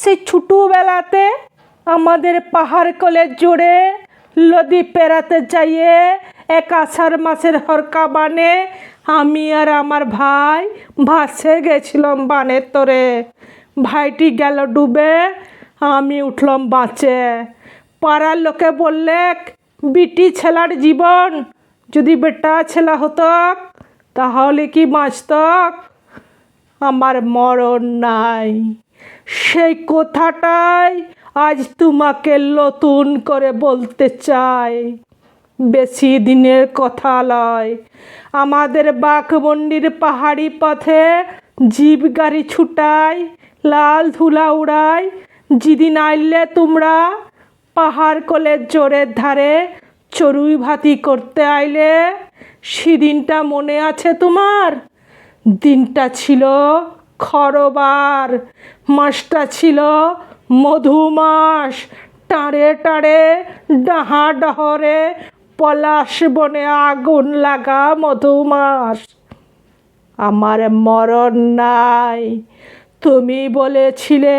সেই ছোটোবেলাতে আমাদের পাহাড় কলের জোরে নদী পেরাতে যাইয়ে এক আষাঢ় মাসের হরকা বানে আমি আর আমার ভাই ভাসে গেছিলাম বানের তরে। ভাইটি গেল ডুবে, আমি উঠলাম বাঁচে। পাড়ার লোকে বললে, বিটি ছেলার জীবন, যদি বেটা ছেলা হতো তাহলে কি বাঁচত আমার মরণ নাই। সেই কথাটাই আজ তোমাকে নতুন করে বলতে চাই। বেশি দিনের কথা লয় আমাদের বাঘমন্ডির পাহাড়ি পথে জিপ গাড়ি ছুটায় লাল ধুলা উড়ায় যেদিন আইলে তোমরা পাহাড় কলের জোরের ধারে চড়ুই ভাতি করতে আইলে, সেদিনটা মনে আছে তোমার? দিনটা ছিল খরবার। মাসটা ছিল মধু মাস টাড়ে টাড়ে, ডাহা ডহরে, পলাশ বনে আগুন লাগা মধু মাস আমার মরণ নাই। তুমি বলেছিলে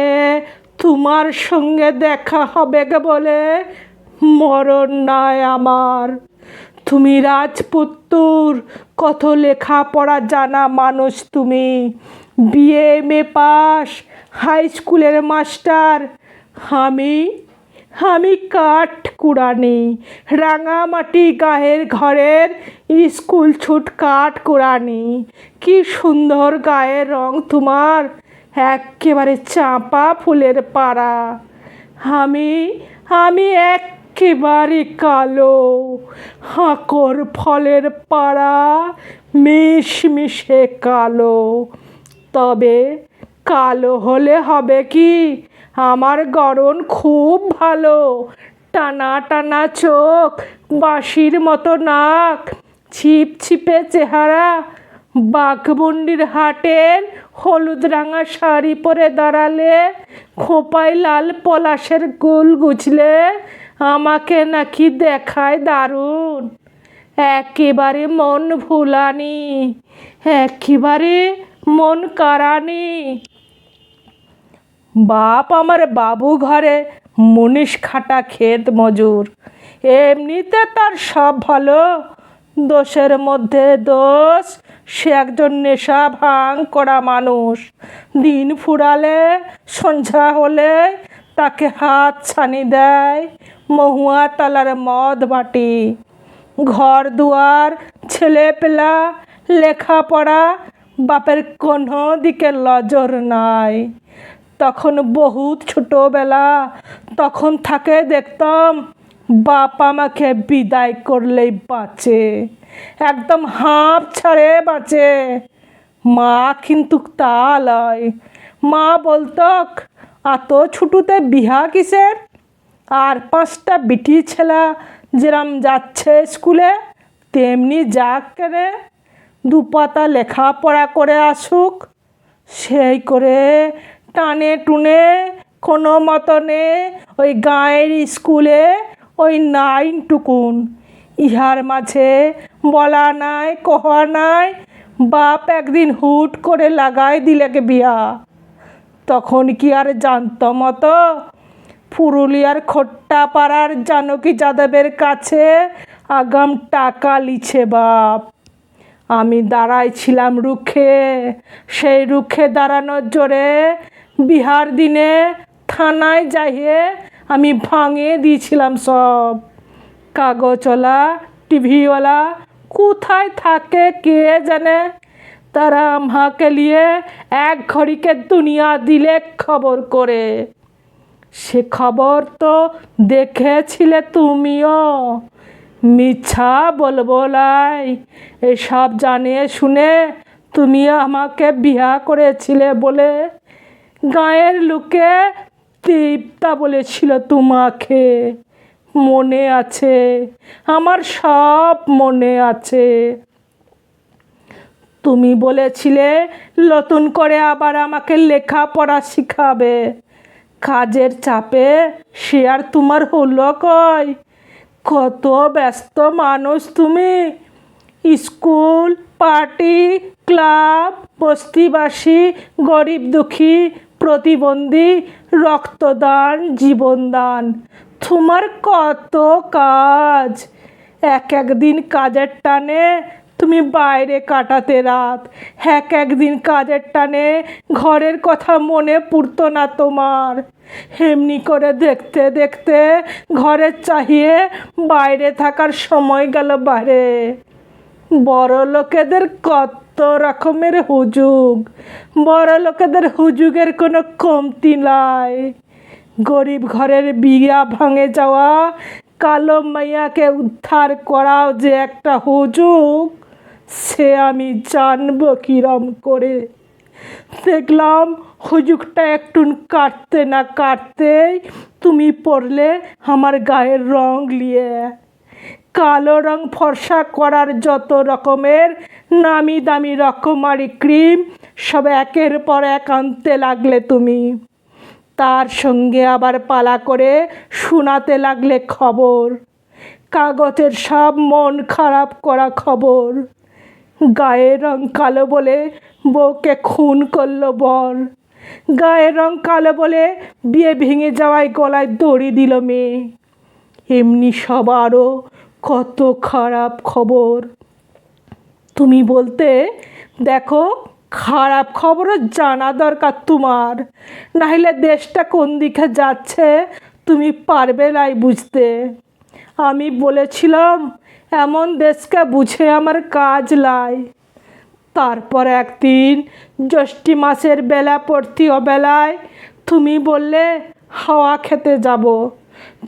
তোমার সঙ্গে দেখা হবে বলে। মরণ নাই আমার। তুমি রাজপুত্তুর। কত লেখাপড়া জানা মানুষ তুমি। BA, M, A pass, high স্কুলের মাস্টার। আমি আমি কাঠ কুড়ানি রাঙামাটি গায়ের ঘরের স্কুল ছুট কাঠ কুড়ানি কি সুন্দর গায়ের রং তোমার। একেবারে চাঁপা ফুলের পাড়া। আমি আমি একেবারে কালো। হাঁকর ফলের পাড়া মিশমিশে কালো। তবে কালো হলে হবে কি? আমার গড়ন খুব ভালো। টানা টানা চোখ, বাঁশির মতো নাক, ছিপ ছিপে চেহারা। বাঘমন্ডির হাটের হলুদ রাঙা শাড়ি পরে দাঁড়ালে, খোপায় লাল পলাশের গোল গুছলে আমাকে নাকি দেখায় দারুণ। একেবারে মন ভুলানি, একেবারে মন কারানি বাপ আমার বাবু ঘরে মুনিশ খাটা ক্ষেত মজুর, এমনিতে তার সব ভালো। দোষের মধ্যে দোষ, সে একজন নেশা ভাঙ করা মানুষ। দিন ফুরালে, সন্ধ্যা হলে তাকে হাত ছানি দেয়। মহুয়া তালার মদ বাটি। ঘর দুয়ার ছেলে পেলা লেখাপড়া, বাপের কোনো দিকে নজর নাই। তখন বহুত ছোটোবেলা, তখন থাকে দেখতাম, বাপ আমাকে বিদায় করলেই বাঁচে। একদম হাঁপ ছাড়ে বাঁচে। মা কিন্তু তা লয়। মা বলতক এত ছুটুতে বিহা কিসের? আর পাঁচটা বিটি ছেলা যেরম যাচ্ছে স্কুলে, তেমনি যাক কেনে, দুপাতা লেখাপড়া করে আসুক। সেই করে টানে টুনে কোনো মতনে ওই গাঁয়ের স্কুলে ওই নাইন টুকুন ইহার মাঝে বলা নাই, কহা নাই, বাপ একদিন হুট করে লাগাই দিলেকে বিয়া। তখন কি আর জানতো মতো পুরুলিয়ার খোট্টা পাড়ার জানকী যাদবের কাছে আগাম টাকা লিছে বাপ। আমি দাঁড়াইছিলাম রুখে, সেই রুখে দাঁড়ানোর জোরে বিহার দিনে থানায় যাইয়ে আমি ভাঙিয়ে দিয়েছিলাম সব। কাগজওয়ালা, টিভিওয়ালা, কোথায় থাকে কে জানে? তারা আমাকে নিয়ে এক ঘড়িকে দুনিয়া দিলে খবর করে। সে খবর তো দেখেছিলে তুমিও। মিথ্যা বলব লাই এসব জানিয়ে শুনে তুমি আমাকে বিয়া করেছিলে বলে গাঁয়ের লোকে তৃপ্তা বলেছিল তোমাকে। মনে আছে, আমার সব মনে আছে। তুমি বলেছিলে, নতুন করে আবার আমাকে লেখাপড়া শিখাবে। কাজের চাপে সে আর তোমার হলো কয় কত ব্যস্ত মানুষ তুমি। স্কুল, পার্টি, ক্লাব, বস্তিবাসী, গরিব দুঃখী, প্রতিবন্ধী, রক্তদান, জীবনদান। তোমার কত কাজ? এক একদিন কাজের টানে তুমি বাইরে কাটাতে রাত। এক একদিন কাজের টানে ঘরের কথা মনে পড়তো না তোমার। এমনি করে দেখতে দেখতে ঘরের চাহিয়ে বাইরে থাকার সময় গেল বাইরে। বড় লোকেদের কত রকমের হুজুগ। বড় লোকেদের হুজুগের কোনো কমতি নাই। গরিব ঘরের বিয়া ভাঙে যাওয়া কালো মাইয়াকে উদ্ধার করাও যে একটা হুজুগ। সে আমি জানব কিরম করে। দেখলাম হুজুকটা একটু কাটতে না কাটতেই তুমি পড়লে আমার গায়ের রং নিয়ে কালো রং ফর্সা করার যত রকমের নামি দামি রকমারি ক্রিম, সব একের পর এক আনতে লাগলে তুমি। তার সঙ্গে আবার পালা করে শোনাতে লাগলে খবর। কাগজের সব মন খারাপ করা খবর। গায়ের রং কালো বলে বউকে খুন করল বর। গায়ের রং কালো বলে বিয়ে ভেঙে যাওয়ায় গলায় দড়ি দিল মেয়ে। এমনি সব আরও কত খারাপ খবর। তুমি বলতে দেখো, খারাপ খবরও জানা দরকার তোমার। নাহলে দেশটা কোন দিকে যাচ্ছে, তুমি পারবে নাই বুঝতে। আমি বলেছিলাম এমন দেশকে বুঝে আমার কাজ লাই। তারপর একদিন জ্যৈষ্ঠী মাসের বেলা পড়তি বেলায় তুমি বললে, হাওয়া খেতে যাব।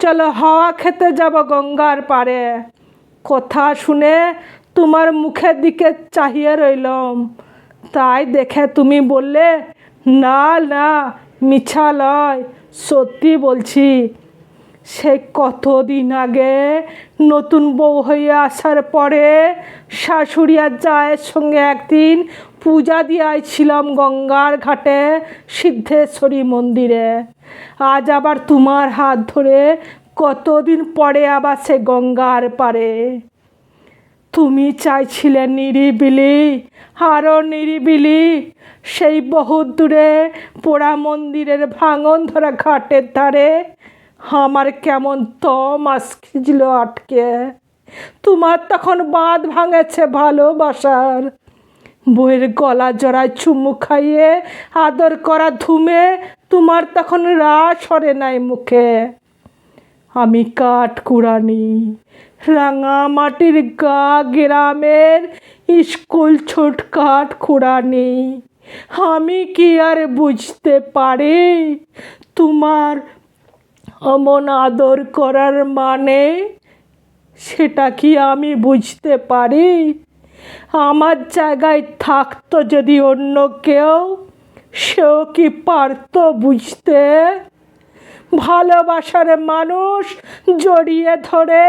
চলো হাওয়া খেতে যাব গঙ্গার পাড়ে। কথা শুনে তোমার মুখের দিকে চাহিয়ে রইলাম। তাই দেখে তুমি বললে, না না, মিছা লয়, সত্যি বলছি। সে কতদিন আগে নতুন বউ হয়ে আসার পরে শাশুড়ি জায়ের সঙ্গে একদিন পূজা দিয়ে আইছিলাম গঙ্গার ঘাটে সিদ্ধেশ্বরী মন্দিরে। আজ আবার তোমার হাত ধরে কতদিন পরে আবার সে গঙ্গার পারে? তুমি চাইছিলে নিরিবিলি আরও নিরিবিলি, সেই বহুত দূরে পোড়া মন্দিরের ভাঙন ধরা ঘাটের ধারে আমার কেমন তম আসছিল আটকে। তোমার তখন বাঁধ ভাঙেছে ভালোবাসার। বইয়ের গলা জড়ায় চুমু খাইয়ে, আদর করা ধুমে, তোমার তখন রাস সরে নাই মুখে। আমি কাঠ কুড়ানি, রাঙা মাটির গা গ্রামের স্কুল ছোট কাঠ কুড়ানি। আমি কি আর বুঝতে পারি? তোমার অমন আদর করার মানে? সেটা কি আমি বুঝতে পারি? আমার জায়গায় থাকতো যদি অন্য কেউ, সেও কি পারতো বুঝতে? ভালোবাসার মানুষ জড়িয়ে ধরে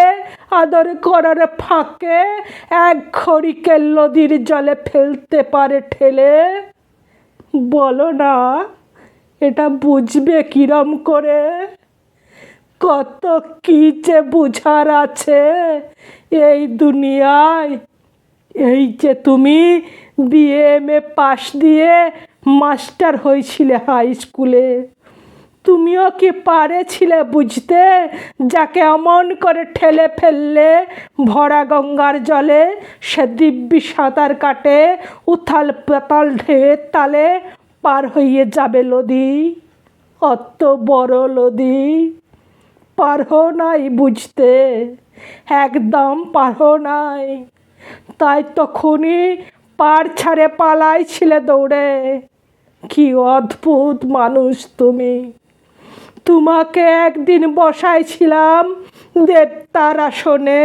আদর করার ফাঁকে এক ঘড়িকে নদীর জলে ফেলতে পারে ঠেলে? বলো না, এটা বুঝবে কিরম করে? কত কি যে বুঝার আছে এই দুনিয়ায়। এই যে তুমি বিএমএ পাশ দিয়ে মাস্টার হয়েছিলে হাই স্কুলে। তুমিও কি পারেছিলে বুঝতে? যাকে অমন করে ঠেলে ফেললে ভরা গঙ্গার জলে, সে দিব্যি সাঁতার কাটে, উথাল পাতাল ঢেউয়ের তালে পার হয়ে যাবে লদি। অত বড় লদি। পারো নাই বুঝতে, একদম পারো নাই। তাই তখনই পার ছাড়ে পালাইছিলে দৌড়ে। কি অদ্ভুত মানুষ তুমি। তোমাকে একদিন বসাইছিলাম দেবতার আসনে।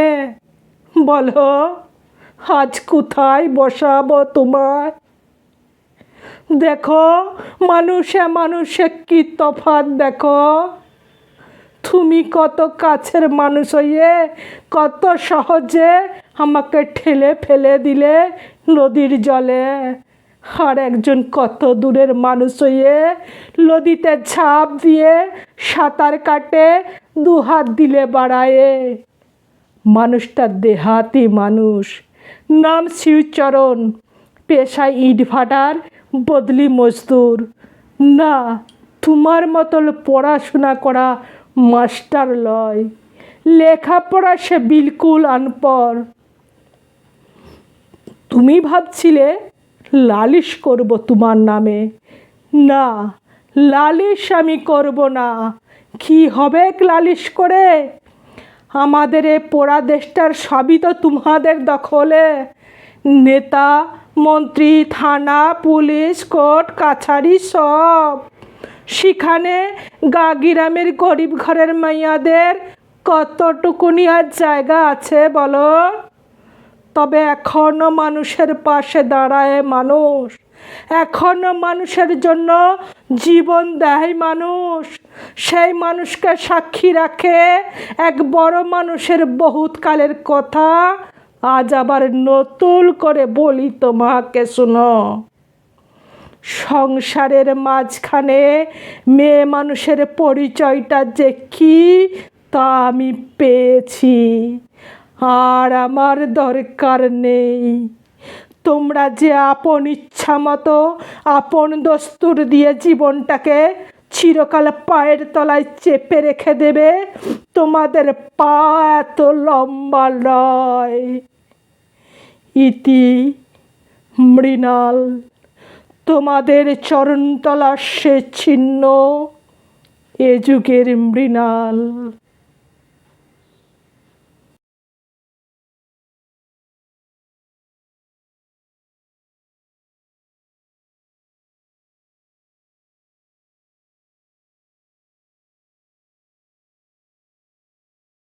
বলো, আজ কোথায় বসাবো তোমায় দেখো, মানুষে মানুষে কি তফাৎ দেখো। তুমি কত কাছের মানুষ হয়ে কত সহজে আমাকে ঠেলে ফেলে দিলে নদীর জলে। আর একজন কত দূরের মানুষ হয়ে নদীতে ঝাঁপ দিয়ে সাঁতার কাটে দু হাত দিলে বাড়ায়ে। মানুষটা দেহাতি মানুষ, নাম শিবচরণ, পেশায় ইট ভাটার বদলি মজদুর। না, তোমার মতন পড়াশোনা করা মাস্টার লয়। লেখাপড়া সে বিলকুল আনপড়। তুমি ভাবছিলে, লালিশ করব তোমার নামে। না, লালিশ আমি করব না। কি হবে লালিশ করে? আমাদের এ পোড়া দেশটার সবই তো তোমাদের দখলে। নেতা, মন্ত্রী, থানা, পুলিশ, কোর্ট, কাছারি সব। সেখানে গা গ্রামের গরিব ঘরের মাইয়াদের কতটুকুনি আর জায়গা আছে বলো? তবে এখনও মানুষের পাশে দাঁড়ায় মানুষ। এখনও মানুষের জন্য জীবন দেয় মানুষ। সেই মানুষকে সাক্ষী রাখে এক বড় মানুষের বহুত কালের কথা। আজ আবার নতুন করে বলি তোমাকে, শুনো। সংসারের মাঝখানে মেয়ে মানুষের পরিচয়টা যে কি, তা আমি পেয়েছি। আর আমার দরকার নেই। তোমরা যে আপন ইচ্ছা মতো, আপন দস্তুর দিয়ে জীবনটাকে চিরকাল পায়ের তলায় চেপে রেখে দেবে, তোমাদের পা এত লম্বা নয় ইতি মৃণাল। তোমাদের চরণতলা সে ছিন্ন এ যুগের মৃণাল।